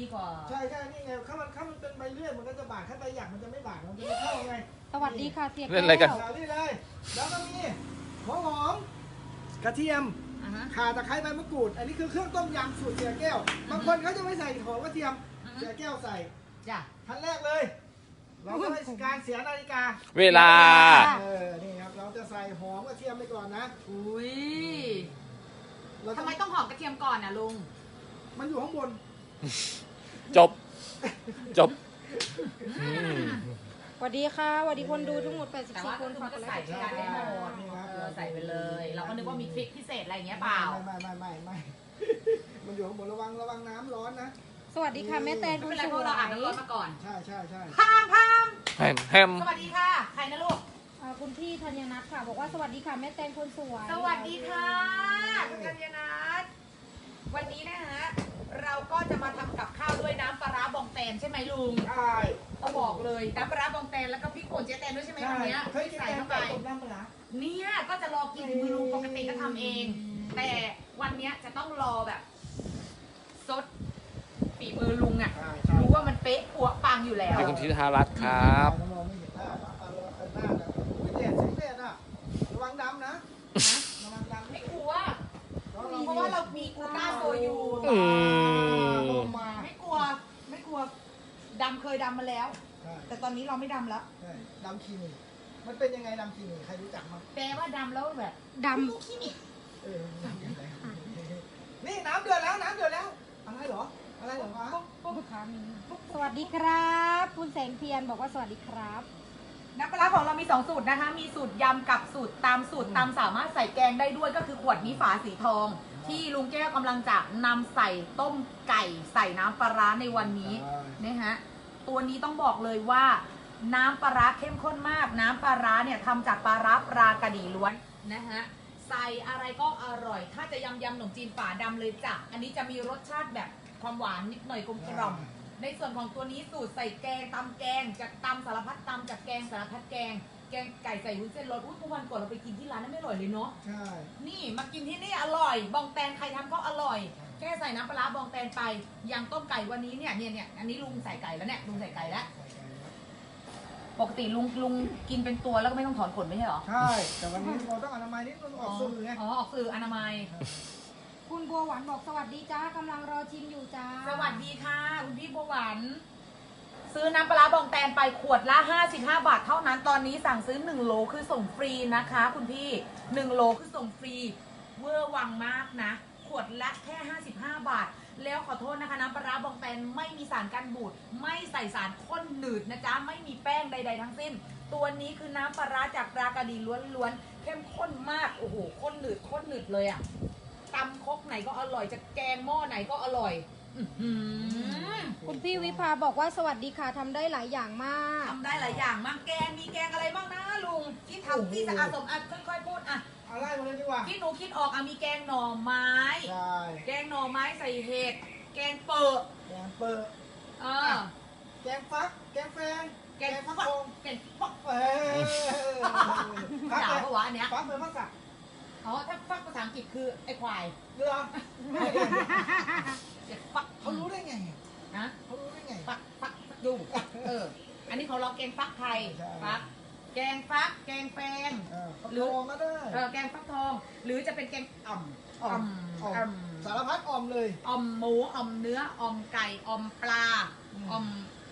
ดีกว่าใช่ใช่นี่ไงถ้ามันถ้ามันเป็นใบเลื่อยมันก็จะบาดถ้าใบหยักมันจะไม่บาดมันจะไม่เข้าไงสวัสดีค่ะเสียเล่นอะไรกันแก้วเอานี่เลย แล้วก็มีหัวหอมกระเทียมอ่าฮะ ข่าตะไคร้ใบมะกรูด อันนี้คือเครื่องต้มยำสูตรเสียแก้วบางคนเขาจะไม่ใส่หอมกระเทียมอือฮึ เสียแก้วใส่จ้ะ ทันแรกเลย เราจะไม่การเสียนาฬิกาเวลาเออนี่ครับเราจะใส่หอมกระเทียมไปก่อนนะอุ้ยเราจะทำไมต้องหอมกระเทียมก่อนน่ะลุงมันอยู่ข้างบน จบ จบอืมสวัสดีค่ะสวัสดีคนดูทั้งหมด แต่ว่า84คก็นคือฝามักนกก็ดไลใส่ค์ไปกันได้หมดเออใส่ไปเลย เราก็นึกว่ามีทริคพิเศษอะไรอย่างเงี้ยเปล่า ไม่ไม่ไม่ไม่ไม่มันอยู่ข้างบนระวังระวังน้ำร้อนนะ สวัสดีค่ะแม่แตนไม่คนเป็นไรสเพราะวเราอ่านยน้ำร้อนมาก่อนใช่ใช่ใช่พามพามแฮมแฮมสวัสดีค่ะ ใครนะลูก อ่าคุณพี่ธัญนัทค่ะ บอกว่าสวัสดีค่ะแม่แตนคนสวยสวัสดีค่ะคุณกัญญานัทวันนี้นะฮะ เราก็จะมาทำกับข้าวด้วยน้ำปลาร้าบองแตนใช่ไหมลุงใช่ต้องบอกเลยน้ำปลาร้าบองแตนแล้วก็พริกป่นเจ๊แตนด้วยใช่ไหมใช่วันเนี้ยเคยกินใส่แกงเข้าไป ไก่ต้มน้ำปลาร้าเนี่ยก็จะรอกินมือลุงปกติก็ทำเอง แต่วันเนี้ยจะต้องรอแบบซดฝีมือลุงอะใช่ใช่รู้ว่ามันเป๊ะปัวปังอยู่แล้วให้คุณธิธารัตน์ครับมองไม่เห็นหน้าเอาเอาเอาหน้านะอุ้ยแดดสิแดดอะ ระวังดำนะ ระวังดำ ไม่กลัว เพ ราะเพราะว่าเรามีกูต้าโซยูอืมลงมาไม่กลัว ไม่กลัวดำเคยดำมาแล้ว ใช่แต่ตอนนี้เราไม่ดำแล้ว ใช่ดำคีนีมันเป็นยังไงดำคีนีใครรู้จักมั้งแปลว่าดำแล้วแบบดลูกขี้หมิเออนี่น้ำเดือดแล้วน้ำเดือดแล้ว อะไรเหรอ อะไรเหรอคะำลูกค้ามีสวัสดีครับ คุณแสงเทียนบอกว่าสวัสดีครับ น้ำปลาร้าของเรามี 2 สูตรนะคะ มีสูตรยำกับสูตรตามสูตรตามสามารถใส่แกงได้ด้วยก็คือขวดนี้ฝาสีทอง ที่ลุงแก้วกำลังจะนำใส่ต้มไก่ใส่น้ำปลาร้าในวันนี้นะฮะตัวนี้ต้องบอกเลยว่าน้ำปลาร้าเข้มข้นมาก น้ำปลาร้าเนี่ยทำจากปลาร้าปลากระดีล้วนนะฮะใส่อะไรก็อร่อย ถ้าจะยำยำขนมจีนฝาดำเลยจ้ะอันนี้จะมีรสชาติแบบความหวานนิดหน่อยกลมกล่อมในส่วนของตัวนี้สูตรใส่แกงตำแกงจากตำสารพัดตำจากแกงสารพัดแกง แกงไก่ใส่วุ้นเส้นรสอุ้ยเมื่อวันก่อนเราไปกินที่ร้านนั้นไม่อร่อยเลยเนาะ ใช่ นี่มากินที่นี่อร่อย บองแตนใครทำก็อร่อย แค่ใส่น้ำปลาร้าบองแตนไปอย่างต้มไก่วันนี้เนี่ยเนี่ยเนี่ยอันนี้ลุงใส่ไก่แล้วเนี่ยลุงใส่ไก่แล้ว ปกติลุงลุงกินเป็นตัวแล้วก็ไม่ต้องถอนขนไม่ใช่เหรอ ใช่ แต่วันนี้เราต้องอนามัยนิดนึงออกสื่อไง อ๋อออกสื่ออนามัย คุณบัวหวานบอกสวัสดีจ้ากำลังรอชิมอยู่จ้าสวัสดีค่ะ คุณพี่บัวหวาน ซื้อน้ำปลาบองแตนไปขวดละ 55 บาทเท่านั้น ตอนนี้สั่งซื้อ 1 โลคือส่งฟรีนะคะ คุณพี่ 1 โลคือส่งฟรี เวอร์วังมากนะ ขวดละแค่ 55 บาท แล้วขอโทษนะคะน้ำปลาบองแตนไม่มีสารกันบูด ไม่ใส่สารข้นหนืดนะจ๊ะ ไม่มีแป้งใด ๆ ทั้งสิ้น ตัวนี้คือน้ำปลาจากปลากระดีล้วนๆ เข้มข้นมาก โอ้โห ข้นหนืด ข้นหนืดเลยอะตำครกไหนก็อร่อย จะแกงหม้อไหนก็อร่อย คุณพี่วิภาบอกว่าสวัสดีค่ะทำได้หลายอย่างมาก ทำได้หลายอย่างมากแกงมีแกงอะไรบ้างนะลุงที่ทำที่สะอาดสมอัดค่อยๆพูดอะเอาไล่มาเลยดีกว่าที่หนูคิดออกอะมีแกงหน่อไม้ ใช่แกงหน่อไม้ใส่เห็ดแกงเปิดแกงเปิดเออแกงฟัก แกงแฟงแกงฟักทองแกงฟักเออฟักด่าเลยปะวะอันเนี้ยฟักเป็นภาษาอ๋อถ้าฟักภาษาอังกฤษคือไอ้ควายเรือไม่ได้ เดี๋ยวฟักเขารู้ได้ไงนะเขารู้ได้ไงฟักฟักฟักดูเออ อันนี้เขาลองแกงฟักไทยใช่ฟัก แกงฟัก แกงแฟงเออฟักหรือทองก็ได้เออแกงฟักทอง หรือจะเป็นแกงอ่ำอ่อมอ่ออ่อมมสารพัดอ่อมเลยอมหมูอมเนื้ออมไก่อมปลาอืมอม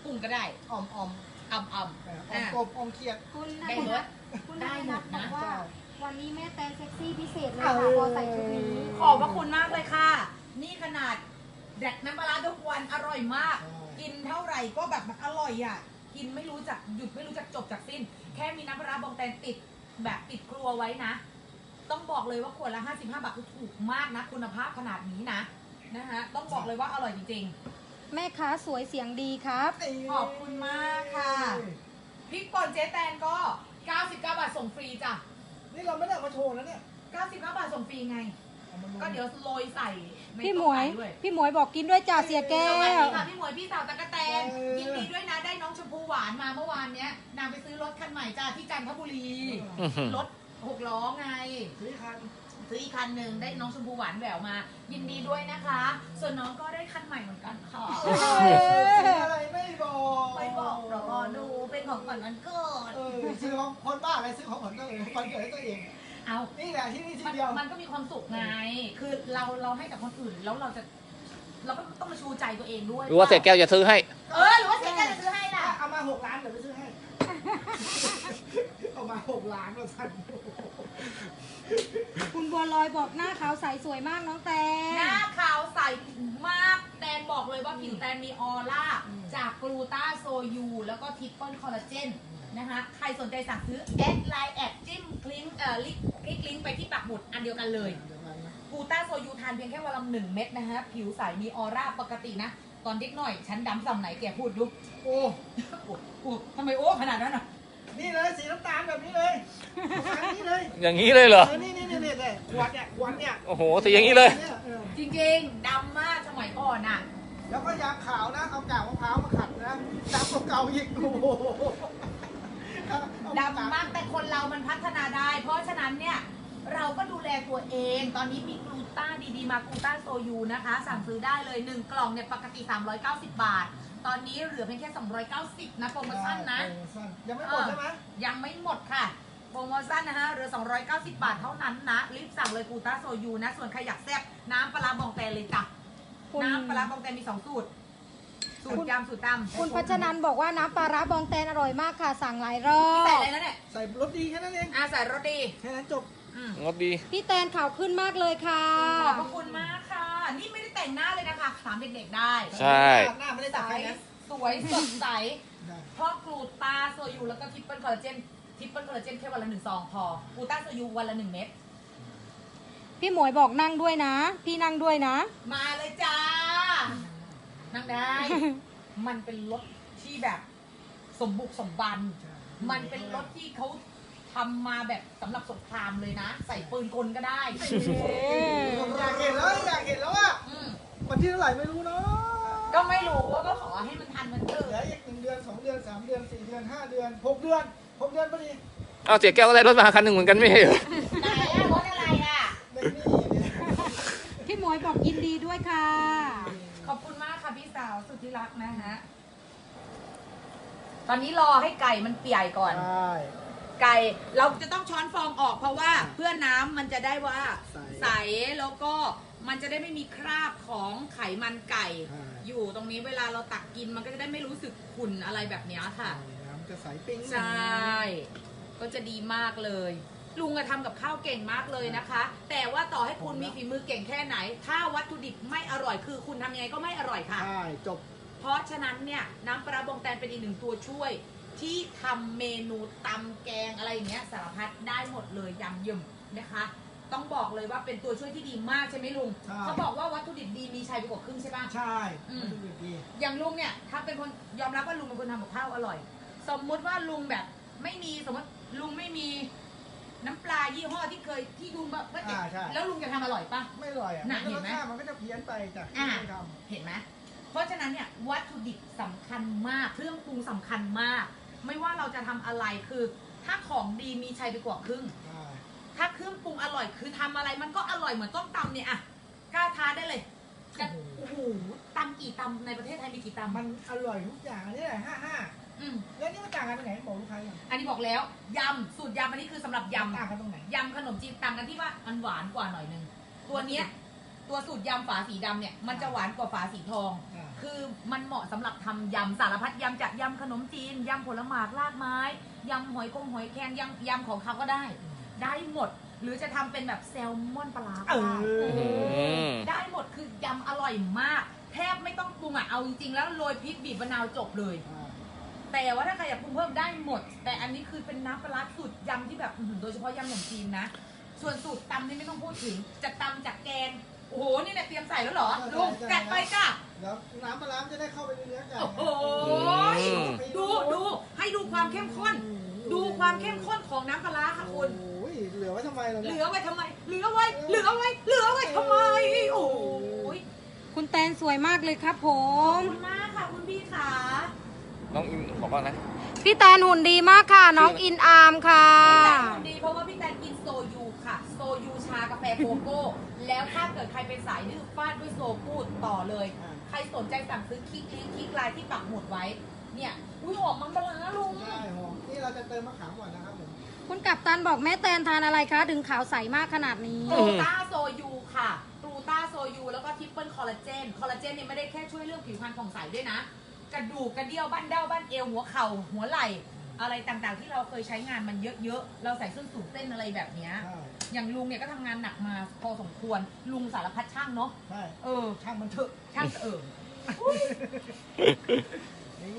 กุ้งก็ได้อ่อมอ่อมอมอมเอออ่อมกบอ่อมเขียดคุณได้ธัญหมนัดทคุณได้ธัญหมนัดทนะบอกว่าใช่วันนี้แม่แตนเซ็กซี่พิเศษเลยเอค่ะอพอใส่ชุดนี้ขอบพระคุณมากเลยค่ะ นี่ขนาด แดกน้ำปลาร้าทุกวันอร่อยมากใช่กินเท่าไหร่ก็แบบมันอร่อยอะ กินไม่รู้จักหยุดไม่รู้จักจบจากสิ้น แค่มีน้ำปลาร้าบองแตนติดแบบติดครัวไว้นะ ต้องบอกเลยว่าขวดละ 55 บาทคือถูกมากนะ คุณภาพขนาดนี้นะนะฮะต้องบอกเลยว่าอร่อยจริงแม่ค้าสวยเสียงดีครับขอบคุณมากค่ะๆพริกป่นเจ๊แตนก็ 99 บาทส่งฟรีจ้ะนี่เราไม่ได้เอามาโชว์นะเนี่ย99 บาทส่งฟรีไง เอามาลงก็เดี๋ยวโรยใส่ใน พี่หมต้วยไก่ด้วย พี่หมวยบอกกินด้วยจ่าเสียแก้สวัสดีวค่ะพี่หมวยพี่สาวตะกะแตนยินดีด้วยนะได้น้องชมพูหวานมาเมื่อวานเนี้ยนางไปซื้อรถคันใหม่จ้าที่จันทบุรี อื้อหือ รถหกล้อไงสีคันคซื้ออีกคันหนึ่งได้น้องชมพูหวานแหววมา ยินดีด้วยนะคะ ส่วนน้องก็ได้คันใหม่เหมือนกันค่ะซื้ออะไรไม่บอกไม่บอกหรอกดูเป็นของขวัญวันเกิดเออซื้อของคนบ้าอะไรซื้อของขวัญตัวเองวันเกิดให้ตัวเอง เอานี่แหละที่นี่ทีมันเดียว มันก็มีความสุขไง คือเราเราให้กับคนอื่นแล้วเราจะ เราก็ต้องมาชูใจตัวเองด้วยหรือว่าเศษแก้วจะซื้อให้ เออหรือว่าเศษแก้วจะซื้อให้ล่ะ เอามาหกล้านเดี๋ยวไปซื้อให้ เอามาหกล้านมาสั่นคุณบัวลอยบอกหน้าขาวใสสวยมากน้องแตหน้าขาวใสมาก แตนบอกเลยว่าผิวแตนมีออร่า จากกลูตาโซยู แล้วก็ทิปเปิลคอลลาเจน นะคะ ใครสนใจสั่งซื้อแอดไลน์แอดจิ้มคลิงเอ่อลิงคลิกลิงก์ไปที่ปักหมุดอันเดียวกันเลยกลูตาโซยูทานเพียงแค่วันละหนึ่งเม็ดนะฮะผิวใสมีออร่าปกตินะ ตอนเด็กหน่อย ฉันดำสำไหนแกพูดดูโอ้โอ้ทำไมโอ้ขนาดนั้นอะ นี่เลยสีน้ำตาลแบบนี้เลยอันนี้เลยอย่างนี้เลยเหรอ เออนี่นี่นี่นี่ขวดเนี่ยขวดเนี่ยโอ้โหสีอย่างนี้เลย นี่ออจริงๆดำมากสมัยก่อนอะ แล้วก็ยางขาวนะเอากากมะพร้าวมาขัดนะดำกว่าเก่าอีกโอ้โห ดำมากแต่คนเรามันพัฒนาได้ เพราะฉะนั้นเนี่ยเราก็ดูแลตัวเอง ตอนนี้มีกลูต้าดีๆ มากลูต้าโซยูนะคะ สั่งซื้อได้เลย 1 กล่องเนี่ยปกติ 390 บาท ตอนนี้เหลือเพียงแค่ 290 นะโปรโมชั่นนะโปรโมชั่นยังไม่หมดใช่ไหมยังไม่หมดค่ะ โปรโมชั่นนะคะเหลือ 290 บาทเท่านั้นนะ รีบสั่งเลยกลูต้าโซยูนะ ส่วนใครอยากแซ่บน้ำปลาร้าบองแตนเลยจ้ะคุณน้ำปลาร้าบองแตนมี 2 สูตร สูตรยำสูตรตำคุณพัชนันบอกว่าน้ำปลาร้าบองแตนอร่อยมากค่ะ สั่งหลายรอนี่ใส่บอะไรแล้วเนี่ยใส่รสดีแค่นั้นเองอาใส่รสดีแค่นั้นจบอืมงดดีพี่แตนข่าวขึ้นมากเลยค่ะ ขอบพระคุณมากค่ะ นี่ไม่ได้แต่งหน้าเลยนะคะถามเด็กๆได้ใช่ หน้าไม่ได้ใสตัดใครนะสวยสดใสได้เพราะกลูตาโซยูแล้วก็ทิปเปิลคอลลาเจนทิปเปิลคอลลาเจนแค่วันละหนึ่งซองพอกลูตาโซยูวันละหนึ่งเม็ดพี่หมวยบอกนั่งด้วยนะ พี่นั่งด้วยนะ มาเลยจ้า นั่งได้ มันเป็นรถที่แบบสมบุกสมบัน มันเป็นรถที่เขาทำมาแบบสำหรับสงครามเลยนะ ใส่ปืนกลก็ได้อยากเห็นแล้วอยากเห็นแล้วอะอืมวันที่เท่าไหร่ไม่รู้เนาะก็ไม่รู้ว่าก็ขอให้มันทันมันเถเหลืออะอีกหนึ่งเดือนสองเดือนสามเดือนสี่เดือนห้าเดือนหกเดือนหกเดือนพอดีเอาเศษแก้วก็ได้รถมาคันหนึ่งเหมือนกันไม่ใช่เหรอ ไหนอะรถอะไรอะไม่นี่เนี่ย พี่หมวยบอกยินดีด้วยค่ะ ขอบคุณมากค่ะพี่ สาวสุดที่รักนะฮะ ตอนนี้รอให้ไก่มันเปียกก่อน ใช่ไก่เราจะต้องช้อนฟองออกเพราะว่าเพื่อน้ำมันจะได้ว่าใสใสแล้วก็มันจะได้ไม่มีคราบของไขมันไก่ใช่อยู่ตรงนี้เวลาเราตักกินมันก็จะได้ไม่รู้สึกขุ่นอะไรแบบเนี้ยค่ะ น้ำจะใสปิ้งใช่ ก็จะดีมากเลย ลุงอะทำกับข้าวเก่งมากเลยนะคะ แต่ว่าต่อให้คุณมีฝีมือเก่งแค่ไหน ถ้าวัตถุดิบไม่อร่อยคือคุณทำยังไงก็ไม่อร่อยค่ะ ใช่จบ เพราะฉะนั้นเนี่ยน้ำปลาร้าบองแตนเป็นอีกหนึ่งตัวช่วย ที่ทำเมนูตำแกงอะไรอย่างเงี้ยสารพัดได้หมดเลยยำเยิ่มนะคะ ต้องบอกเลยว่าเป็นตัวช่วยที่ดีมากใช่ไหมลุงใช่ เขาบอกว่าวัตถุดิบดีมีชัยไปกว่าครึ่งใช่ปะ ใช่อืมวัตถุดิบดี อย่างลุงเนี่ยถ้าเป็นคนยอมรับว่าลุงเป็นคนทำกับข้าวอร่อย สมมุติว่าลุงแบบไม่มีสมมติลุงไม่มี น้ำปลายี่ห้อที่เคยที่ลุงแบบว่าอ่าใช่ แล้วลุงจะทำอร่อยปะ ไม่อร่อยอะน่ะมันเห็ก็นไหม รสชาติมันก็จะเพี้ยนไปจากที่อ่าเคยทเห็นไหมเพราะฉะนั้นเนี่ยวัตถุดิบสำคัญมาก เครื่องปรุงสำคัญมาก ไม่ว่าเราจะทำอะไรคือ ถ้าของดีมีชัยไปกว่าครึ่งำใช่ถ้าเครื่องปรุงอร่อยคือทำอะไรมันก็อร่อยเหมือนต้มตำเนี่ยอะกล้าท้าได้เลยจะโอ้โหตำกี่ตำในประเทศไทยมีกี่ตำมันอร่อยทุกอย่างนี่แหละห้าห้า อืมแล้วนี่มันต่างกันตรงไหนบอกลูกค้าอย่างอันนี้บอกแล้วยำสูตรยำอันนี้คือสำหรับยำต่างกันตรงไหนยำขนมจีนต่างกันที่ว่ามันหวานกว่าหน่อยนึงตัวเนี้ยตัวสูตรยำฝาสีดำเนี่ยมันจะหวานกว่าฝาสีทอง อ่าคือมันเหมาะสำหรับทำยำสารพัดยำจากยำขนมจีนยำผลไม้รากไม้ยำหอยกงหอยแครงยำยำของเขาก็ได้ ได้หมด หรือจะทำเป็นแบบแซลมอนปลาร้าก็เอได้อมได้หมดคือยำอร่อยมาก แทบไม่ต้องปรุงอะเอาจริงๆแล้วโรยพริกบีบมะนาวจบเลย แต่ว่าถ้าใครอยากปรุงเพิ่มได้หมด แต่อันนี้คือเป็นน้ำปลาร้าสูตรยำที่แบบอื้อหือโดยเฉพาะยำขนมจีนนะ ส่วนสูตรตำนี่ไม่ต้องพูดถึงจะตำจากแกงโอ้โหนี่เนี่ยเตรียมใส่แล้วเหรอใช่ลุงใช่จัดไปจ้ะแล้วน้ำปลาร้ามันจะได้เข้าไปในเนื้อไก่โอ้โหดูดูให้ดูความเข้มข้น ดูความเข้มข้นของน้ำปลาร้าค่ะคุณ โอ้ยเหลือไว้ทำไมล่ะเหเนี่ลืยอไว้ทำไม เหลือไว้ เหลือไว้ เหลือไว้ทำไม โอ้โหคุณแตนสวยมากเลยครับผขอบม คุณมากค่ะคุณพี่ขา น้องอินบอกว่านะ พี่แตนหุ่นดีมากค่ะ น้องอินอาร์มค่ะพี่แตนหุ่นดีเพราะว่าพี่แตนกินโซยูค่ะ โซยูชากาแฟโกโก้ แล้วถ้าเกิดใครเป็นสายดื้อฟาดด้วยโซพูดต่อเลยอ่าใครสนใจสั่งซื้อคลิกลิงก์คลิกไลน์ที่ปักหมุดไว้ เนี่ย อุ้ยหอมมันปลาร้าลุงใช่หอมนี่เราจะเติมมะขามก่อนนะครับผมคุณกัปตันบอกแม่แตนทานอะไรคะ ถึงขาวใสมากขนาดนี้กลูต้าโซยูค่ะกลูต้าโซยูแล้วก็ทริปเปิลคอลลาเจน คอลลาเจนเนี่ยไม่ได้แค่ช่วยเรื่องผิวพรรณผ่องใสด้วยนะ กระดูกกระเดี่ยวบ้านเด้าบ้านเอวหัวเข่าหัวไหล่ อะไรต่างๆ ที่เราเคยใช้งานมันเยอะๆเราใส่ส้นสูงเต้นอะไรแบบเนี้ยใช่อย่างลุงเนี่ยก็ทำงานหนักมาพอสมควรลุงสารพัดช่างเนาะใช่เออ ช่างมันเถอะช่างเออนี่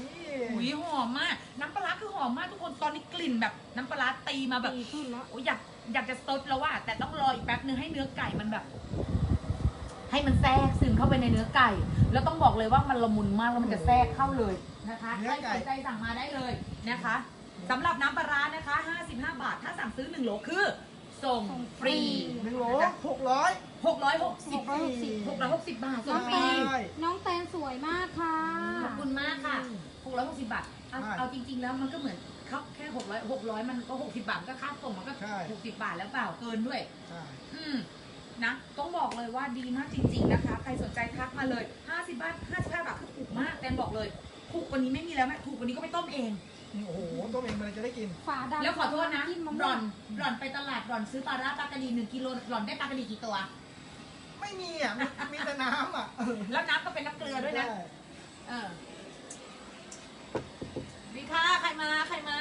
หุยหอมมาก น้ำปลาร้าคือหอมมากทุกคนตอนนี้กลิ่นแบบน้ำปลาร้าตีมาแบบ ดีขึ้นแล้วโอ้ยอยากอยากจะสดแล้วว่า แต่ต้องรออีกแป๊บนึงให้เนื้อไก่มันแบบ ให้มันแทรกซึมเข้าไปในเนื้อไก่ แล้วต้องบอกเลยว่ามันละมุนมากแล้วมันจะแทรกเข้าเลยนะคะใครสนใจสั่งมาได้เลยนะคะสำหรับน้ำปลาร้านะคะ 55 บาท ถ้าสั่งซื้อ 1 โหลคือ ส่งฟรีหนึ่งโหลหกร้อย660 660บาทส่งฟรีใช่น้องแตนสวยมากค่ะ ขอบคุณมากค่ะ 660 บาท เอาใช่เอาจริง ๆ แล้วมันก็เหมือนเขาแค่ 600 600 มันก็ 60 บาท ก็ค่าส่งมันก็ ใช่ 60 บาทแล้วเปล่า เกินด้วย ใช่ อืม นะ ต้องบอกเลยว่าดีมากจริง ๆนะคะ ใครสนใจทักมาเลย 50 บาท 55 บาทคือถูกมาก แตนบอกเลย ถูกกว่านี้ไม่มีแล้วแม่ถูกกว่านี้ก็ไม่ต้มเอง นี่โอ้โหต้มเองมันจะได้กิน ฝาดำแล้วขอโทษนะจิ้มมะหม่ล่วองนหล่อนไปตลาดหล่อนซื้อปลาร้าปลากระดีหนึ่งกิโลหล่อนได้ปลากระดีกี่ตัว ไม่มีอะมีมีแต่น้ำอะเออแล้วน้ำก็เป็นน้ำเกลือด้วยนะ ใช่เออดีค่ะ ใครมา ใครมา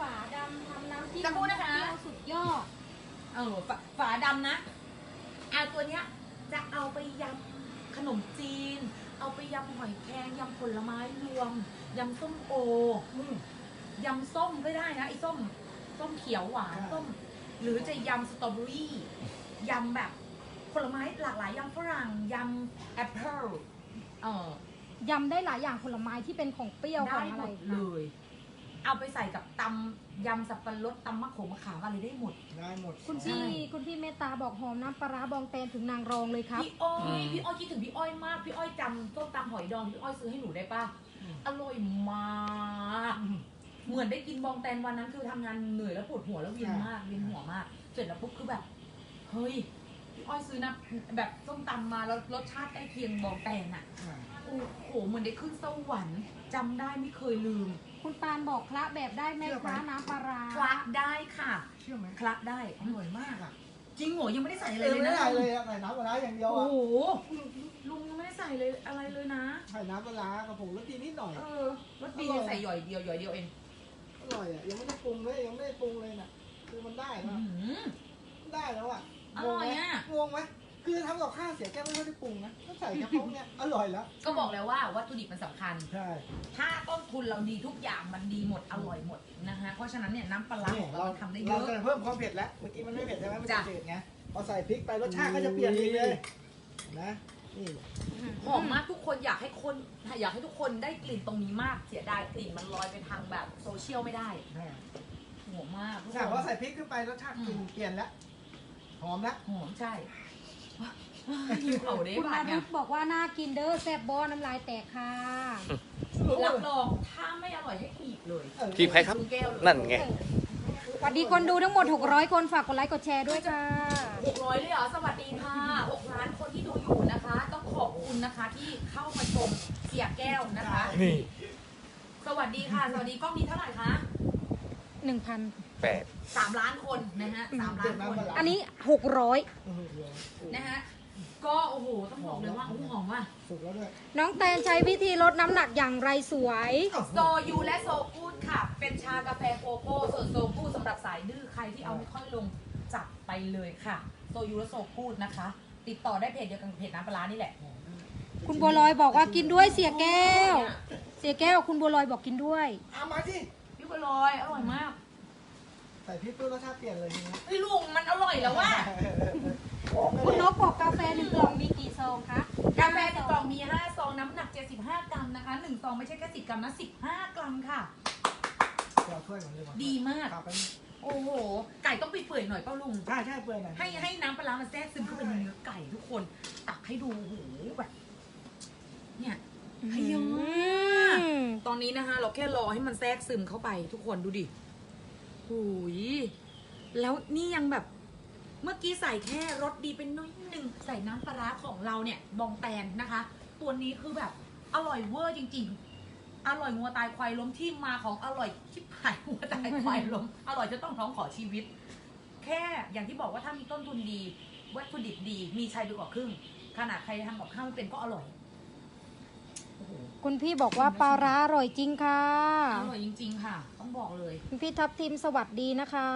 ฝาดำทำน้ำจิ้มจะพูดนะคะเปรี้ยวสุดยอด เออฝาฝาดำนะเอาตัวเนี้ยจะเอาไปยำขนมจีน เอาไปยำหอยแครงยำผลไม้รวมยำส้มโออืมยำส้มก็ได้นะไอ้ส้มส้มเขียวหวานใช่ส้ม หรือจะยำสตรอเบอรี่ยำแบบผลไม้หลากหลายยำฝรั่งยำแอปเปิลเออยำได้หลายอย่างผลไม้ที่เป็นของเปรี้ยวขได้องอะหมไรดเลย เอาไปใส่กับตำยำสับปะรดตำมะขมมะขามอะไรได้หมด ได้หมดคุณใช่พี่คุณพี่เมตตาบอกหอมน้ำปลาร้าบองแตนถึงนางรองเลยครับ พี่อ้ออืยมพี่อ้อยคิดถึงพี่อ้อยมาก พี่อ้อยจำต้มตำหอยดองพี่อ้อยซื้อให้หนูได้ป่ะอืมอร่อยมากเหมือนได้กินบองแตนวันนั้นคือทำงานเหนื่อยแล้วปวดหัวแล้วเวียนมากเวียนหัวมากเสร็จแล้วปุ๊บคือแบบเฮ้ยพี่อ้อยซื้อนะแบบส้มตำมาแล้วรสชาติใกล้เคียงบองแตนอะ อ่า โอ้โห เหมือนได้ขึ้นสวรรค์จำได้ไม่เคยลืม คุณปานบอกคละแบบได้ไหม คะน้ำปลาร้าคลักได้ค่ะเชื่อไหมคลักได้อร่อยมากอะจริงเหรอยังไม่ได้ใส่อะไรเออเลยไม่นะได้เลยอะใส่น้ำปลาร้าอย่างเดียวโอ้อะโหลุงยังไม่ได้ใส่เลยอะไรเลยนะ ใส่น้ำปลาร้ากับผงรสดีนิดหน่อย เออรสดีเนี่ยใส่หย่อยเดียวหย่อยเดียวเองอร่อยอะยังไม่ได้ปรุงเลยยังไม่ได้ปรุงเลยน่ะ คือมันได้อื้แล้อวหือ ได้แล้วอะอร่อยอะ งงไหม คือทำกับข้าวเสียแก้วไม่ค่อยได้ปรุงนะก็ใส่กระเพาะเนี่ยอร่อยแล้ว ก็บอกแล้วว่าวัตถุดิบมันสำคัญ ใช่ถ้าต้นทุนเราดีทุกอย่างมันดีหมดอร่อยหมดนะคะเพราะฉะนั้นเนี่ยน้ำปลาร้านี่ของเราเราทำได้เยเราอะ จะเพิ่มความเผ็ดแล้วเมื่อกี้มันไม่เผ็ดใช่ไหมมันจะจ้ะ เผ็ดไงพอใส่พริกไปรสชาติก็จะเปลี่ยนอีกเลยนะนี่หอมมากทุกคนอยากให้คนอยากให้ทุกคนได้กลิ่นตรงนี้มากเสียดายกลิ่นมันลอยไปทางแบบโซเชียลไม่ได้ใช่หอมมากทุกคถ้าพอใส่นพริกขึ้นไปรสชาติกลิ่นเปลี่ยนแล้วหอมแล้วหอมใช่ หิวเขาได้คุณบานาดเนี่รุยธบอกว่าน่ากินเด้อแซ่บบอน้ำลายแตกค่ะ รับรองถ้าไม่อร่อยให้อีกเลยเออทีบใครครับแก้วเลยนั่นไง สวัสดีคนดูทั้งหมด 600 คนฝากกดไลค์กดแชร์ด้วยค่ะหกร้อยเลยเหรอ สวัสดีค่ะหกล้านคนที่ดูอยู่นะคะ ต้องขอบคุณนะคะที่เข้ามาชมเสียแก้วนะคะ นี่สวัสดีค่ะ สวัสดีกล้องนี้เท่าไหร่คะ 1,000 แปดสามล้านคนนะฮะสามล้านคนอันนี้ 600เออเดี๋ยวนะฮะ ก็โอ้โหต้องบอกเลยว่าโอ้โหหอมว่ะสุกแล้วด้วยน้องแตนใช้วิธีลดน้ำหนักอย่างไรสวย โซยูและโซกูดค่ะ เป็นชากาแฟโกโก้ส่วนโซกูดสำหรับสายดื้อใครที่เอาไม่ค่อยลงจัดไปเลยค่ะโซยูและโซกูดนะคะ ติดต่อได้เพจเดียวกันกับเพจน้ำปลาร้านี่แหละคุณบัวลอยบอกว่ากินด้วยเสียแก้ว เสียแก้วคุณบัวลอยบอกกินด้วย เอามาสิพี่บัวลอยอร่อยมากใส่พริกปุ๊บรสชาติเปลี่ยนเลยทีนี้เฮ้ยลุงมันอร่อยแล้วว่ะ คุณนกบอกกาแฟหนึ่งกล่องมีกี่ซองคะกาแฟในกล่องมี 5 ซอง น้ำหนัก 75 กรัมนะคะ 1 ซองไม่ใช่แค่10 กรัมนะ 15 กรัมค่ะ เราช่วยก่อนเลยก่อนดีมาก ครับไปโอ้โห ไก่ต้องไปเปื่อยๆหน่อยเป้าลุง ใช่ใช่เปื่อยหน่อยให้ให้น้ำปลาร้ามันแทรกซึมเข้าไปในเนื้อไก่ทุกคน ตักให้ดูโอ้โหแบบ เนี่ยให้เยอะมากอืมตอนนี้นะคะ เราแค่รอให้มันแทรกซึมเข้าไปทุกคนดูดิหูยแล้วนี่ยังแบบ เมื่อกี้ใส่แค่รสดีเป็นน้อยหนึ่งใส่น้ำปลาร้าของเราเนี่ยบองแตนนะคะ ตัวนี้คือแบบอร่อยเวอร์จริง ๆ อร่อยงัวตายควายล้มที่มาของอร่อยชิบหายงัวตายควายล้ม อร่อยจะต้องท้องขอชีวิต แค่อย่างที่บอกว่าถ้ามีต้นทุนดี วัตถุดิบดี มีชัยไปกว่าครึ่ง ขนาดใครทำกับข้าวไม่เป็นก็อร่อยโอ้โหคุณพี่บอกว่าปลาร้าอร่อยจริงค่ะ อร่อยจริง ๆ ค่ะ ต้องบอกเลย คุณพี่ทับทิมสวัสดีนะคะ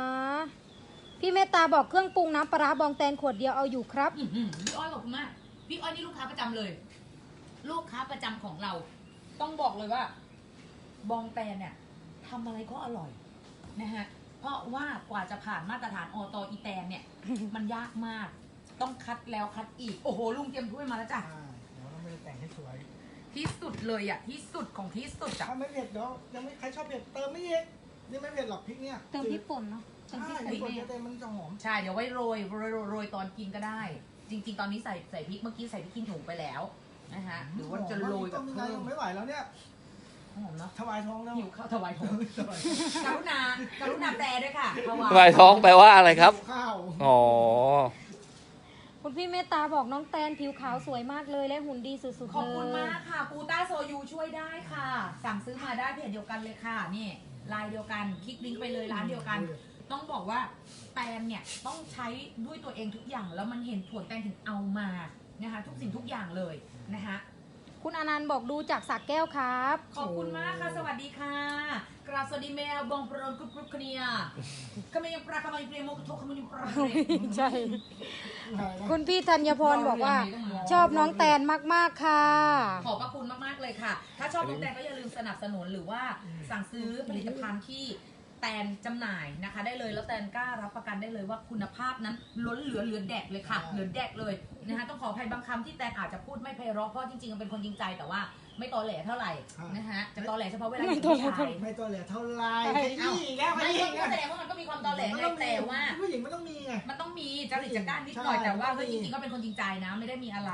พี่เมตตาบอกเครื่องปรุงน้ำปลาร้าบองแตนขวดเดียวเอาอยู่ครับ อื้อหือพี่อ้อยขอบคุณมาก พี่อ้อยนี่ลูกค้าประจำเลย ลูกค้าประจำของเรา ต้องบอกเลยว่า บองแตนเนี่ยทำอะไรก็อร่อยนะฮะ เพราะว่ากว่าจะผ่านมาตรฐานอตอีแตนเนี่ย มันยากมาก ต้องคัดแล้วคัดอีก โอ้โห ลุงเตรียมถ้วยมาแล้วจ้ะ อ่าเดี๋ยวเราไม่ได้แต่งให้สวย ที่สุดเลยอะ ที่สุดของที่สุดอะถ้าไม่เผ็ดเดี๋ยวยังไม่ใครชอบเผ็ดเติมไม่เยอะนี่ไม่เผ็ดหรอกพริกเนี่ยเติมพริกป่นเนาะเติ ใช่มพริกพริป่กนป่นแม่เต็มมันจะหอม ใช่ เดี๋ยวไว้โรยโรยโรยโรยตอนกินก็ได้ จริง ๆ ตอนนี้ใส่ใส่พริกเมื่อกี้ใส่พริกขี้หนูไปแล้วนะคะหรือว่าจะโรยแบบต้มเพิ่ยังมไม่ไหวแล้วเนี่ยหอมเนาะถวายท้องแล้วหิวข้าวถวายท้องกรุณากรุณาแปลด้วยค่ะถวายลายท้องแปลว่าอะไรครับข้าวอ๋อคุณพี่เมตตาบอกน้องแตนผิวขาวสวยมากเลยและหุ่นดีสุดๆเลยขอบคุณมากค่ะกูต้าโซยูช่วยได้ค่ะ สั่งซื้อมาได้เพจเดียวกันเลยค่ะนี่ไลน์เดียวกัน คลิกลิงก์ไปเลยร้านเดียวกัน ต้องบอกว่าแตนเนี่ยต้องใช้ด้วยตัวเองทุกอย่าง แล้วมันเห็นผลแตนถึงเอามานะคะทุกสิ่งทุกอย่างเลยนะคะคุณอนันต์บอกดูจากสักแก้วครับ ขอบคุณมากค่ะ สวัสดีค่ะ กราบสวัสดีแมวบองปรนกรุบกรุบคเนียขมยังปลาขมยังเปรียโมกโทขมยังปลาใช่ คุณพี่ธัญพรบอกว่า ชอบน้องแตนมาก ๆ ค่ะ ขอบพระคุณมาก ๆ เลยค่ะ ถ้าชอบน้องแตนก็อย่าลืมสนับสนุนหรือว่าสั่งซื้อผลิตภัณฑ์ที่ แตนจำหน่ายนะคะได้เลยแล้วแตนกล้ารับประกันได้เลยว่าคุณภาพนั้นล้นเหลือเหลือแดกเลยค่ะเหลือแดกเลยนะคะต้องขออภัยบางคำที่แตนอาจจะพูดไม่ไพเราะเพราะจริงๆเป็นคนจริงใจแต่ว่าไม่ตอแหลเท่าไหร่นะคะจะตอแหลเฉพาะเวลาอยู่กับผู้ชายไม่ตัวเหลือเท่าไรใช่ไอ้นี่แล้วไอ้ไม่นี่ก็แสดงว่ามันก็มีความตอแหลไงแต่ว่าผู้หญิงมันต้องมีไงมันต้องมีจริตจักร้านนิดหน่อยใช่แต่ว่ามันต้เฮ้อยงจมีริงๆก็เป็นคนจริงใจนะไม่ได้มีอะไร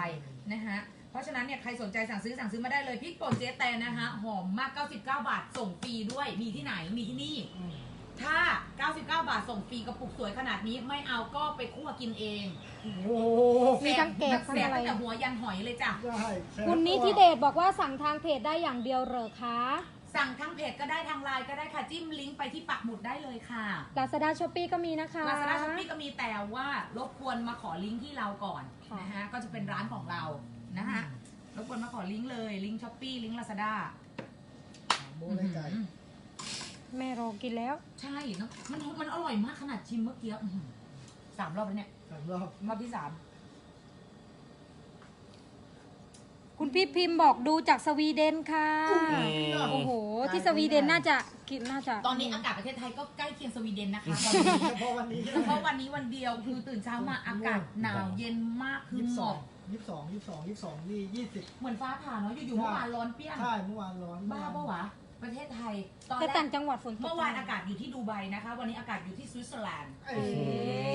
นะฮะเพ ราะฉะนั้นเนี่ยใครสนใจสั่งซื้อสั่งซื้อมาได้เลยพริกป่นเจ๊แตนนะคะหอมมาก 99 บาทส่งฟรีด้วยมีที่ไหนมีที่นี่อืมถ้า 99 บาทส่งฟรีกระปุกสวยขนาดนี้ไม่เอาก็ไปคั่วกินเองโอ้โหมีทั้งแกะทั้งแสบอะไร ตั้งแต่หัวยันหอยเลยจ้ะ ได้แซ่บคุณนิธิเดชบอกว่าสั่งทางเพจได้อย่างเดียวเหรอคะสั่งทางเพจก็ได้ทางไลน์ก็ได้ค่ะ จิ้มลิงก์ไปที่ปักหมุดได้เลยค่ะ ลาซาด้าช้อปปีก็มีนะคะ ลาซาด้าช้อปปี้ก็มีแต่ว่ารบกวนมาขอลิงก์ที่เราก่อนค่ะ นะฮะก็จะเป็นร้านของเรา นะฮะรบกวนมาขอลิงก์เลย ลิงก์ช้อปปี้ลิงก์ลาซาด้าโบเลยไก่แม่รอกินแล้ว ใช่เนอะมันมันอร่อยมากขนาดชิมเมื่อกี้อื้อหือสามรอบแล้วเนี่ยสามรอบรอบที่สามคุณพี่พิมพ์บอกดูจากสวีเดนค่ะ โอ้โห ที่สวีเดนน่าจะกินน่าจะตอนนี้อากาศประเทศไทยก็ใกล้เคียงสวีเดนนะคะเฉพาะวันนี้ เฉพาะวันนี้วันเดียวคือตื่นเช้ามาอากาศหนาวเย็นมากคือยี่สิบหมสอองก ยี่สิบสองยี่สิบสองยี่สิบสองนี่ยี่สิบ เหมือนฟ้าผ่าเนาะอยู่ๆเมื่อวานร้อนเปรี้ยง ใช่เมื่อวานร้อนบ้าปะวะ ประเทศไทย ตอนแต่แรต่ากงจังหวัดฝนตก เมื่อวานอากาศอยู่ที่ดูไบนะคะ วันนี้อากาศอยู่ที่สวิตเซอร์แลนด์เอ้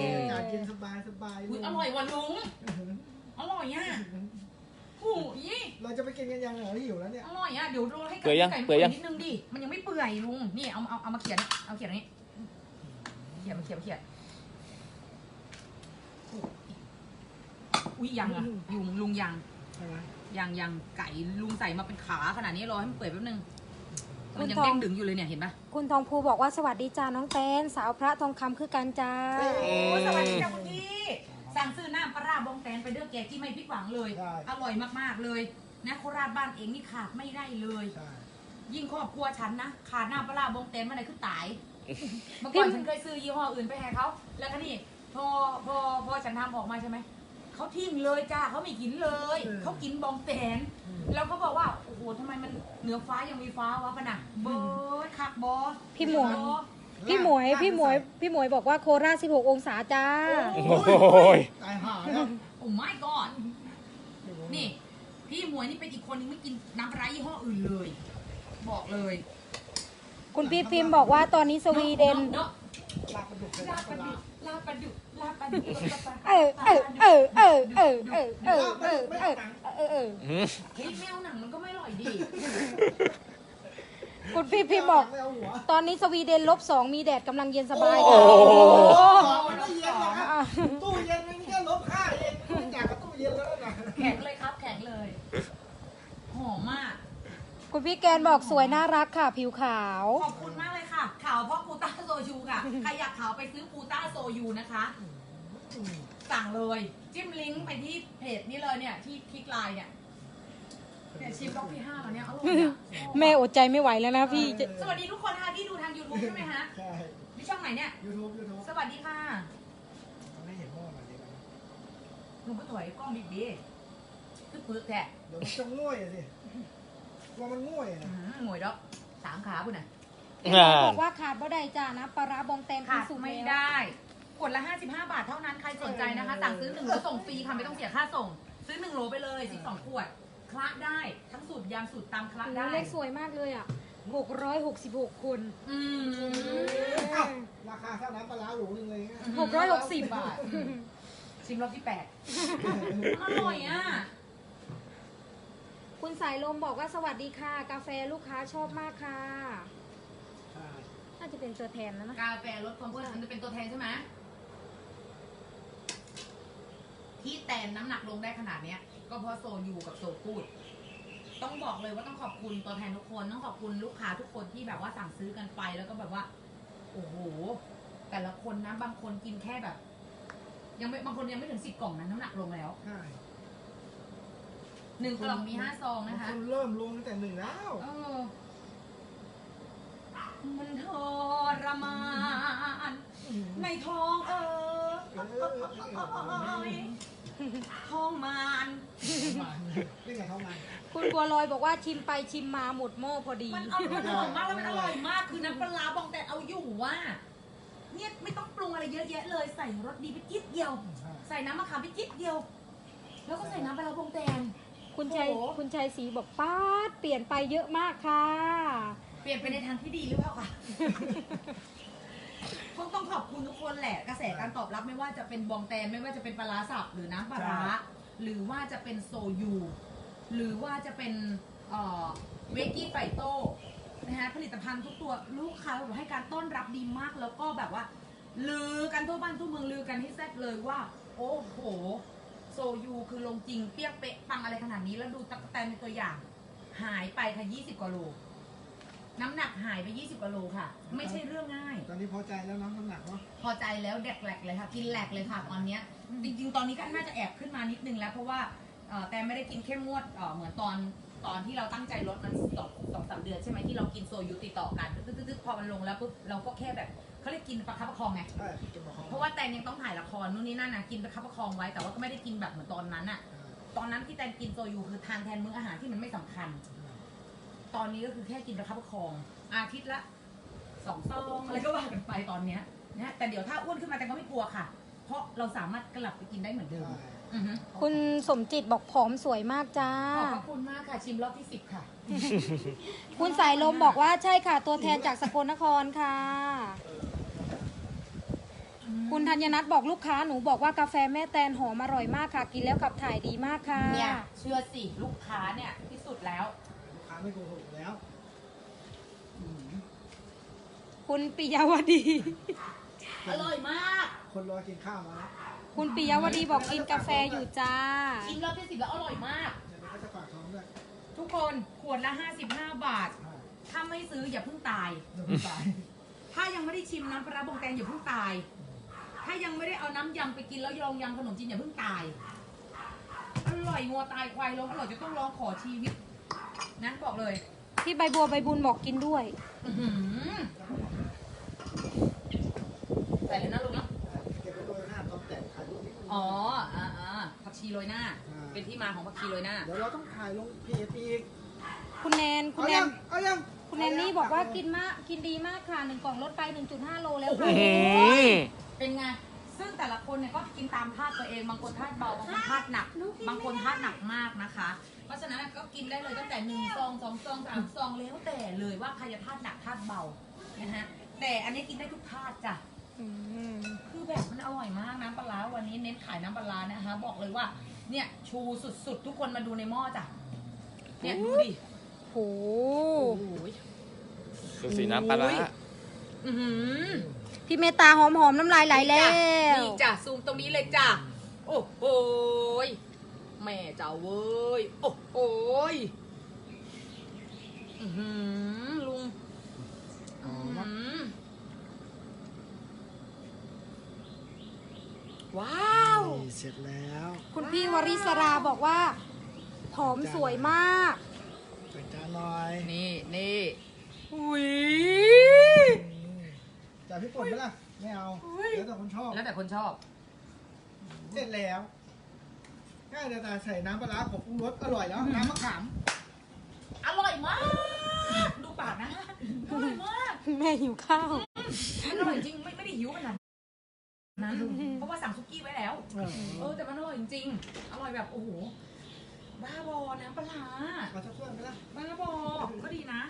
ยอากาศเย็นสบายสบายอุ๊ยอร่อยว่ะลุง อร่อยอะโอ้ยเราจะไปกินกันยังเหรอหิวแล้วเนี่ย อร่อยอะ เดี๋ยวโรยให้เปื่อยยังไก่เปื่อยยัง นิดนึงดิ มันยังไม่เปื่อยลุง นี่เอาเอาเอามาเขียน เอาเขียนอันนี้ เขียนมาเขียนมาเขียนโอ้ย อุ้ยยังอะยุงลุงยังใช่ไหมยังยังไก่ลุงใส่มาเป็นขาขนาดนี้รอให้มันเปื่อยแป๊บนึงคุมันณยังทอเด้งงดึงอยู่เลยเนี่ยเห็นปะคุณทองภูบอกว่าสวัสดีจ้าน้องแตนสาวพระทองคำคือกันจ้าโอ้สวัสดีจ้าคุณพี่สั่งซื้อน้ำปลาร้าบองแตนไปเด้อแกที่ไม่ผิดหวังเลย ใช่ อร่อยมากๆเลยนะโคราชบ้านเองนี่ขาดไม่ได้เลย ใช่ยิ่งครอบครัวฉันนะขาดน้ำปลาร้าบองแตนเมื่อไหร่คือตายเมื่อก่อนฉันเคยซื้อยี่ห้ออื่นไปให้เขาแล้วก็นี่พอพอพอฉันทำออกมาใช่ไหม เขาทิ้งเลยจ้าเขาไม่กินเลยเขากินบองแตนแล้วเขาบอกว่าโอ้โหทำไมมันเหนือฟ้ายังมีฟ้าวะปะน่ะเบิร์ดคักบอพี่หมวย พี่หมวยพี่หมวยพี่หมวยบอกว่าโคราช16 องศาจ้า โอ้โอ้ยตายห่าแล้วโอ้ my god นี่ พี่หมวยนี่เป็นอีกคนนึงไม่กินน้ำปลาร้ายี่ห้ออื่นเลย บอกเลยคุณพี่พิมพ์บอกว่าตอนนี้สวีเดน เนาะลาบปลาดุกลาบปลาดุก ลาปลาดุกลาปลาดุกเออเออเออเออเออเออเออเออเออเออเออหืมเฮ้ยแมวหนังมันก็ไม่อร่อยดีคุณพี่พิมพ์บอกไม่เอาหัวตอนนี้สวีเดนลบสองมีแดดกำลังเย็นสบายโอ้โหมันไม่เย็นหรอกครับอะตู้เย็นนี่ก็ลดค่าเองไม่อยากกับตู้เย็นแล้วนะแข็งเลยครับแข็งเลยหอมมาก คุณพี่แกนบอกสวยน่ารักค่ะผิวขาว ขอบคุณมากเลย ค่ะขาวเพราะกูต้าโซยูค่ะ ใครอยากขาวไปซื้อกูต้าโซยูนะคะ สั่งเลย จิ้มลิงก์ไปที่เพจนี้เลยเนี่ยที่คลิกไลน์เนี่ยเนี่ยชิมล็อกที่ห้าแล้วเนี่ยอร่อยอะแม่อดใจไม่ไหวแล้วนะพี่จะสวัสดีทุกคนนะคะที่ดูทาง YouTube ใช่ไหมฮะใช่ นี่ช่องไหนเนี่ยยูทูบยูทูบสวัสดีค่ะไม่เห็นหม้อมาดีกว่าลุงก็ถอยกล้องบิ๊กดีคือปึ๊กแท้เดี๋ยวมันจะง่วยอะสิกลัวมันง่วยอื้นะอหือหมวยดอกสามขาปุ่นน่ะ บอกว่าขาดบ่ได้จ้านะปลาร้าบองแตนขาดสูตรไม่แล้วได้ขวดละ 55 บาทเท่านั้นใครสนใจนะคะ สั่งซื้อหนึ่งโหลส่งฟรีค่ะไม่ต้องเสียค่าส่ง ซื้อหนึ่งโหลไปเลย 12 ขวด คละได้ทั้งสูตรยางสูตรตามคละโอ้โหได้ เลขสวยมากเลยอะ 666 คนอืมเอ้าราคาเท่าน้ำปลาร้าหรูหนึงเลยไงหกร้อยหกสิบบาท ชิมรอบที่แปดอร่อยอะ คุณสายลมบอกว่าสวัสดีค่ะ กาแฟลูกค้าชอบมากค่ะใช่ น่าจะเป็นตัวแทนแล้วนะกาแฟลดความอ้วนมันจะเป็นตัวแทนใช่ไหมที่แตนน้ำหนักลงได้ขนาดเนี้ย ก็เพราะโซยูกับโซกูดต้องบอกเลยว่าต้องขอบคุณตัวแทนทุกคนต้องขอบคุณลูกค้าทุกคนที่แบบว่าสั่งซื้อกันไปแล้วก็แบบว่าโอ้โหแต่ละคนนะบางคนกินแค่แบบ ยังไม่บางคนยังไม่ถึงสิบกล่องนะน้ำหนักลงแล้วใช่หนึ่งกล่องมีห้าซองนะคะคนเริ่มลงตั้งแต่หนึ่งแล้วเออ มันทรมาน ในท้องเออเออเออเออเออท้องมานมานี่ไงเขามาคุณบัวลอยบอกว่าชิมไปชิมมาหมดหม้อพอดี มันอร่อยมากแล้วมันอร่อยมากคือน้ำปลาร้าบองแต่เอาอยู่ว่า เนี่ยไม่ต้องปรุงอะไรเยอะแยะเลยใส่รสดีไปจิ๊ดเดียว ใส่น้ำมะขามไปจิ๊ดเดียว แล้วก็ใส่น้ำปลาร้าบองแตน คุณชัยโอ้โห คุณชัยศรีบอกป้าดเปลี่ยนไปเยอะมากค่ะ เปลี่ยนไปในทางที่ดีหรือเปล่าคะ คงต้องขอบคุณทุกคนแหละ กระแสการตอบรับไม่ว่าจะเป็นบองแตนไม่ว่าจะเป็นปลาร้าสับหรือน้ำปลาร้าหรือว่าจะเป็นโซยู หรือว่าจะเป็นเอ่อเวกกี้ไฟโต้นะฮะผลิตภัณฑ์ทุกตัวลูกค้าบอกให้การต้อนรับดีมากแล้วก็แบบว่า ลือกันทั่วบ้านทั่วเมืองลือกันที่แซดเลยว่า โอ้โห โซยูคือลงจริงเปี้ยงเป๊ะปังอะไรขนาดนี้แล้วดูตั๊กแตนเป็นตัวอย่าง หายไปค่ะ 20กว่าโล น้ำหนักหายไป 20กว่าโลค่ะ ไม่ใช่เรื่องง่าย ตอนนี้พอใจแล้วเน้ำน้ำหนักเนาะพอใจแล้วแดกแหลกเลยค่ะ กินแหลกเลยค่ะตอนเนี้ยจริงๆ ตอนนี้ก็น่าจะแอบขึ้นมานิดนึงแล้ว เพราะว่าเอ่อแต่ไม่ได้กินเข้มงวดเอ่อเหมือนตอนตอนที่เราตั้งใจลดมันสองสองสามเดือนใช่ไหมที่เรากินโซยุติดต่อกันตึ๊ดๆๆพอมันลงแล้วปุ๊บเราก็แค่แบบเขาเรียกกินประคับประคองไง ใช่จะมาขอเพราะว่าแตนยังต้องถ่ายละครนู่นนี่นั่นนะกินประคับประคองไว้แต่ว่าก็ไม่ได้กินแบบเหมือนตอนนั้นอะตอนนั้นที่แตนกินโซยูคือทานแทนมื้ออาหารที่มันไม่สำคัญ ตอนนี้ก็คือแค่กินประคับประคอง อาทิตย์ละสองซองอะไรก็ว่ากันไปตอนเนี้ยนะแต่เดี๋ยวถ้าอ้วนขึ้นมาแต่ก็ไม่กลัวค่ะ เพราะเราสามารถกลับไปกินได้เหมือนเดิมใช่อือฮึคุณสมจิตบอกผอมสวยมากจ้า ขอบพระคุณมากค่ะ ชิมรอบที่สิบค่ะ คุณสายลมบอกว่าใช่ค่ะ ตัวแทนจากสกลนครค่ะ คุณธัญนัทบอกลูกค้าหนูบอกว่ากาแฟแม่แตนหอมอร่อยมากค่ะ กินแล้วขับถ่ายดีมากค่ะ เนี่ยเชื่อสิลูกค้าเนี่ยที่สุดแล้วลูกค้า ไม่โกหกแล้วคุณปิยวดี อร่อยมาก คนรอกินข้าวมาแล้วคุณปิยวดีบอกกินกาแฟอยู่จ้า ชิมรอบที่สิบแล้วอร่อยมาก เดี๋ยวเราก็จะฝากท้องด้วยทุกคนขวดละ 55 บาทใช่ถ้าไม่ซื้ออย่าเพิ่งตาย เดี๋ยวผมตายถ้ายังไม่ได้ชิมน้ำปลาร้าบองแตงอย่าเพิ่งตาย ถ้ายังไม่ได้เอาน้ำยำไปกินแล้วลองยำขนมจีนอย่าเพิ่งตาย อร่อยงัวตายควายลงอร่อยจะต้องร้องขอชีวิต นะบอกเลยพี่ใบบัวใบบุญบอกกินด้วย อื้อหือใส่เลยนะลูกเนาะเก็บไว้ตัวหน้าตอนแต่งขายรูปนี้อ๋ออ่าอ่าผักชีโรยหน้าอ่าเป็นที่มาของผักชีโรยหน้า เดี๋ยวเราต้องถ่ายลงเพจอีกคุณแนนคุณเอาแนยันงเอายังคุณแนนนี่บอกว่ากินมากกินดีมากค่ะหนึ่งกล่องลดไป 1.5 โลแล้วค่ะอื้อหือเป็นไง ซึ่งแต่ละคนเนี่ยก็กินตามธาตุตัวเอง บางคนธาตุเบา บางคนธาตุหนัก บางคนธาตุหนักมากนะคะเพ ราะฉะนั้นก็กินได้เลยตั้งแต่หนึ่งซองสองซองสามซองแล้วแต่เลยว่าใครจะธาตุหนักธาตุเบานะฮะแต่อันนี้กินได้ทุกธาตุจ้ะอืมคือแบบมันอร่อยมากน้ำปลาร้าวันนี้เน้นขายน้ำปลาร้านะคะ บอกเลยว่า เนี่ยชูสุดๆ ทุกคนมาดูในหม้อจ้ะเนี่ยดูดิโหโอ้โหดูสีน้ำปลาร้าอื้อหือพี่เมตตาหอมหอมๆน้ำลายไหลแล้วนี่จ้ะซูมตรงนี้เลยจ้ะโอ้โหย แม่เจ้าเว้ย โอ้โหยอื้อหือลุงอื้อหือว้าว นี่เสร็จแล้วคุณพี่วริศราบอกว่า ผอมสวยมากไปจานหน่อยนี่นี่อุ้ย จ่ายพี่ป่นไหมล่ะ ไม่เอา แล้วแต่คนชอบ แล้วแต่คนชอบ เสร็จแล้ว ง่ายแต่ใส่น้ำปลาร้าผงปรุงรสอร่อยแล้วน้ำมะขามอร่อยมาก ดูปากนะ อร่อยมาก แม่หิวข้าว อร่อยจริงไม่ไม่ได้หิวขนาดนั้นเพราะว่าสั่งซุกี้ไว้แล้ว เออเออแต่มันอร่อยจริงๆอร่อยแบบโอ้โห บ้าบอน้ำปลาร้ามาสักถ้วยไหมล่ะบ้าบอ ก็ดีนะ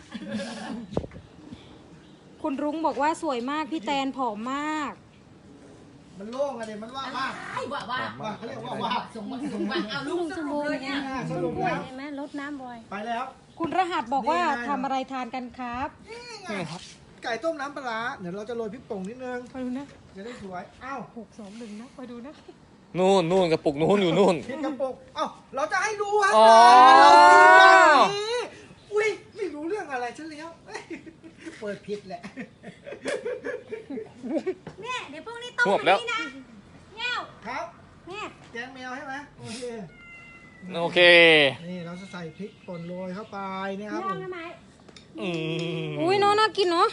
คุณรุ้งบอกว่าสวยมากพี่แตนผอมมาก มันโล่งอะเด็มันว่างมากไอ้ว่าว่าว่าเขาเรียกว่าว่าส่งมาส่งมาเอาลูกสรุปเลยเนี่ยอ่าสรุปแล้วเห็นไหมลดน้ำบ่อย ไปแล้ว คุณรหัสบอกว่านี่ไงทำอะไรทานกันครับนี่ไงไก่ต้มน้ำปลาร้าเดี๋ยวเราจะโรยพริกป่งนิดนึงไปดูนะจะได้สวยอ้าวหกสองหนึ่งนะไปดูนะนู่นนู่นกระปุกนู่นอยู่นู่นพริกกระปุกเอ้าเราจะให้ดูฮะอ๋อเราซื้อแบบนี้อุ้ยไม่รู้เรื่องอะไรฉันแล้ว เอ้ยเปิดผิดแหละ แม่เดี๋ยวพวกนี้ต้มหวบแล้วนะเงี้ยวครับแม่แกงแมวใช่ไหมโอเคโอเค นี่เราจะใส่พริกป่นโรยเข้าไปเนี่ยคไม่รับผเอามทำไมอืมอุ้ยน้องน่ากินเนาะ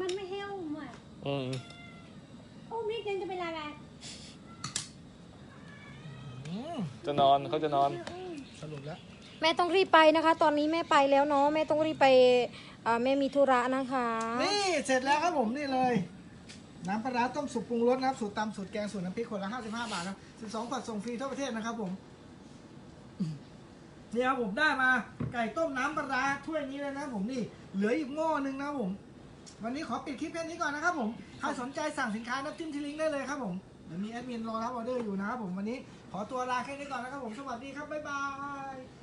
มันไม่เฮลอะอืมโอ้มิกยังจะเป็นอะไรอืมจะนอนเขาจะนอน สรุปแล้ว แม่ต้องรีบไปนะคะ ตอนนี้แม่ไปแล้วเนาะแม่ต้องรีบไปเอ่อแม่มีธุระนะคะ นี่เสร็จแล้วครับผมนี่เลย น้ำปลาร้าต้มสุกปรุงรสนะครับสูตรตำสูตรแกงสูตรน้ำพริกคนละ55 บาทนะ12ผัดส่งฟรีทั่วประเทศนะครับผมนี่ครับผมได้มาไก่ต้มน้ำปลาร้าถ้วยนี้เลยนะครับผมนี่เหลืออีกหม้อหนึงนะครับผม วันนี้ขอปิดคลิปแค่นี้ก่อนนะครับผมใครสนใจสั่งสินค้าน้ำจิ้มที่ลิงก์ได้เลยครับผมเดี๋ยวมีแอดมินรอรับออเดอร์อยู่นะครับผมวันนี้ขอตัวลาแค่นี้ก่อนนะครับผมสวัสดีครับบ๊ายบาย